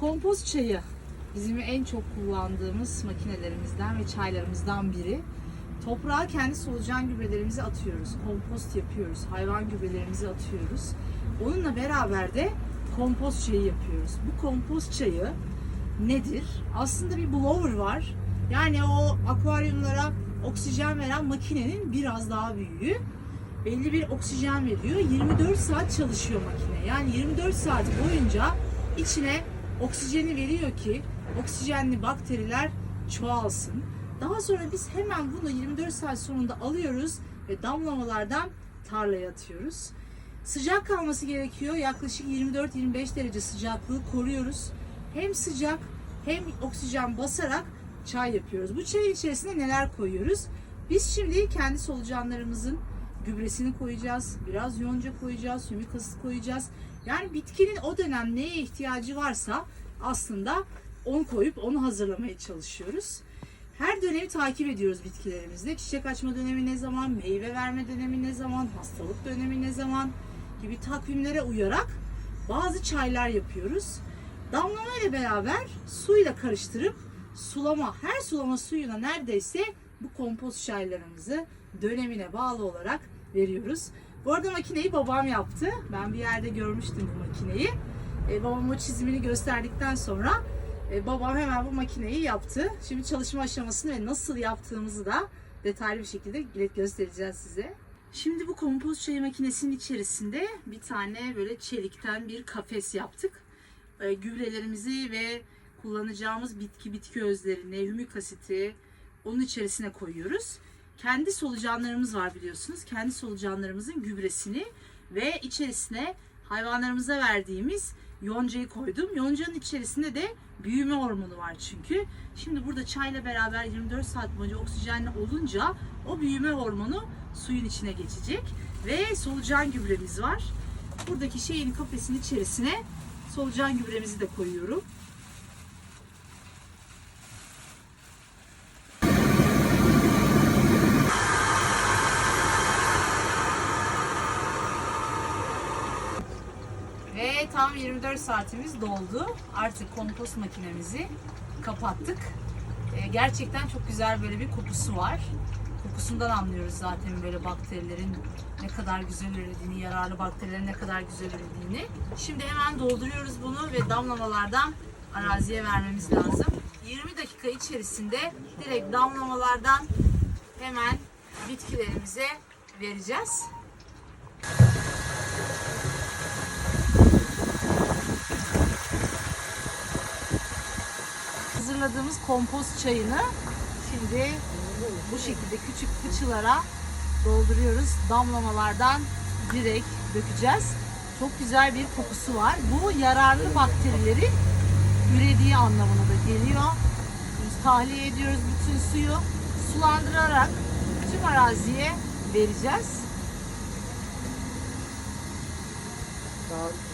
Kompost çayı bizim en çok kullandığımız makinelerimizden ve çaylarımızdan biri. Toprağa kendi solucan gübrelerimizi atıyoruz. Kompost yapıyoruz. Hayvan gübrelerimizi atıyoruz. Onunla beraber de kompost çayı yapıyoruz. Bu kompost çayı nedir? Aslında bir blower var. Yani o akvaryumlara oksijen veren makinenin biraz daha büyüğü. Belli bir oksijen veriyor. 24 saat çalışıyor makine. Yani 24 saat boyunca içine oksijeni veriyor ki oksijenli bakteriler çoğalsın. Daha sonra biz hemen bunu 24 saat sonunda alıyoruz ve damlamalardan tarlaya atıyoruz. Sıcak kalması gerekiyor. Yaklaşık 24-25 derece sıcaklığı koruyoruz. Hem sıcak hem oksijen basarak çay yapıyoruz. Bu çayın içerisine neler koyuyoruz? Biz şimdi kendi solucanlarımızın gübresini koyacağız. Biraz yonca koyacağız, hümik asit koyacağız. Yani bitkinin o dönem neye ihtiyacı varsa aslında onu koyup onu hazırlamaya çalışıyoruz. Her dönemi takip ediyoruz bitkilerimizde. Çiçek açma dönemi ne zaman, meyve verme dönemi ne zaman, hastalık dönemi ne zaman gibi takvimlere uyarak bazı çaylar yapıyoruz. Damlama ile beraber suyla karıştırıp sulama, her sulama suyuna neredeyse bu kompost çaylarımızı dönemine bağlı olarak veriyoruz. Bu arada makineyi babam yaptı. Ben bir yerde görmüştüm bu makineyi. E, babam o çizimini gösterdikten sonra e, babam hemen bu makineyi yaptı. Şimdi çalışma aşamasını ve nasıl yaptığımızı da detaylı bir şekilde göstereceğiz size. Şimdi bu kompost çayı makinesinin içerisinde bir tane böyle çelikten bir kafes yaptık. E, gübrelerimizi ve kullanacağımız bitki bitki özlerini, hümik asiti onun içerisine koyuyoruz. Kendi solucanlarımız var biliyorsunuz. Kendi solucanlarımızın gübresini ve içerisine hayvanlarımıza verdiğimiz yoncayı koydum. Yoncanın içerisinde de büyüme hormonu var çünkü. Şimdi burada çayla beraber 24 saat boyunca oksijenli olunca o büyüme hormonu suyun içine geçecek. Ve solucan gübremiz var. Buradaki şeyin kafesin içerisine solucan gübremizi de koyuyorum. Tam 24 saatimiz doldu. Artık kompost makinemizi kapattık. Ee, gerçekten çok güzel böyle bir kokusu var. Kokusundan anlıyoruz zaten böyle bakterilerin ne kadar güzel ürediğini, yararlı bakterilerin ne kadar güzel ürediğini. Şimdi hemen dolduruyoruz bunu ve damlamalardan araziye vermemiz lazım. 20 dakika içerisinde direkt damlamalardan hemen bitkilerimize vereceğiz. Hazırladığımız kompost çayını şimdi bu şekilde küçük fıçılara dolduruyoruz. Damlamalardan direkt dökeceğiz. Çok güzel bir kokusu var. Bu yararlı bakterilerin ürediği anlamına da geliyor. Biz tahliye ediyoruz bütün suyu. Sulandırarak tüm araziye vereceğiz. Daha